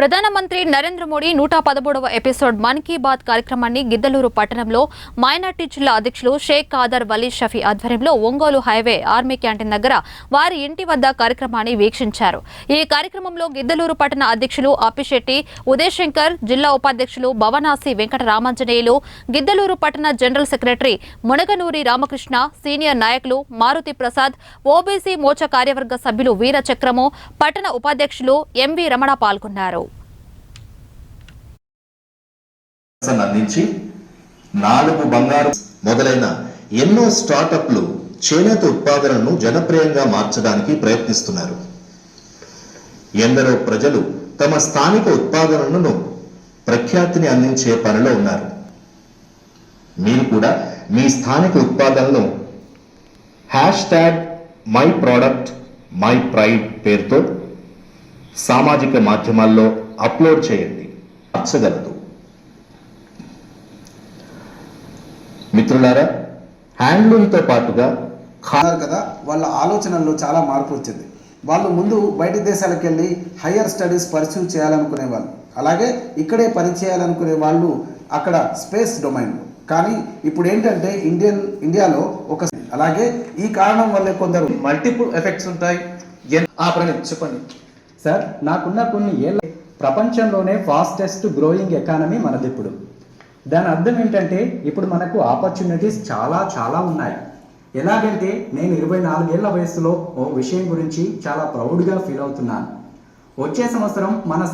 ప్రధానమంత్రి నరేంద్ర మోడీ నూట పదమూడవ ఎపిసోడ్ మన్ కీ బాత్ కార్యక్రమాన్ని గిద్దలూరు పట్టణంలో మైనార్టీ జిల్లా అధ్యక్షులు షేక్ ఖాదర్ వలీ షఫీ ఆధ్వర్యంలో ఒంగోలు హైవే ఆర్మీ క్యాంటీన్ దగ్గర వారి ఇంటి వద్ద కార్యక్రమాన్ని వీక్షించారు. ఈ కార్యక్రమంలో గిద్దలూరు పట్టణ అధ్యక్షులు అప్పిశెట్టి ఉదయశంకర్ జిల్లా ఉపాధ్యక్షులు భవనాసి వెంకట రామాంజనేయులు గిద్దలూరు పట్టణ general secretary Munaganuri Ramakrishna senior నాయకులు మారుతి ప్రసాద్ ఓబీసీ మోర్చా కార్యవర్గ సభ్యులు వీర చక్రము పట్టణ ఉపాధ్యక్షులు ఎంవి రమణ పాల్గొన్నారు. అందించి నాలుగు బంగారు మొదలైన ఎన్నో స్టార్టప్లు చేనేత ఉత్పాదనను జనప్రియంగా మార్చడానికి ప్రయత్నిస్తున్నారు. ఎందరో ప్రజలు తమ స్థానిక ఉత్పాదనలను ప్రఖ్యాతిని అందించే పనిలో ఉన్నారు. మీరు కూడా మీ స్థానిక ఉత్పాదనను hashtag my product my pride పేరుతో సామాజిక మాధ్యమాల్లో అప్లోడ్ చేయండి. మార్చగలదు. మిత్రులారా హ్యాండ్లూమ్తో పాటుగా ఉన్నారు కదా వాళ్ళ ఆలోచనల్లో చాలా మార్పు వచ్చింది. వాళ్ళు ముందు బయట దేశాలకు వెళ్ళి హయ్యర్ స్టడీస్ పర్సూ చేయాలనుకునే వాళ్ళు అలాగే ఇక్కడే పని చేయాలనుకునే వాళ్ళు అక్కడ స్పేస్ డొమైన్ కానీ ఇప్పుడు ఏంటంటే ఇండియన్ ఇండియాలో ఒక అలాగే ఈ కారణం వల్లే కొందరు మల్టిపుల్ ఎఫెక్ట్స్ ఉంటాయి. ఎన్- ఆ ప్రణీత్ చెప్పండి. సార్ నాకున్న కొన్ని ఏళ్ళ ప్రపంచంలోనే ఫాస్టెస్ట్ గ్రోయింగ్ ఎకానమీ మనది ఇప్పుడు దాని అర్థం ఏంటంటే ఇప్పుడు మనకు ఆపర్చునిటీస్ చాలా చాలా ఉన్నాయి. ఎలాగంటే నేను ఇరవై నాలుగేళ్ళ వయసులో ఓ విషయం గురించి చాలా ప్రౌడ్గా ఫీల్ అవుతున్నాను. వచ్చే సంవత్సరం మన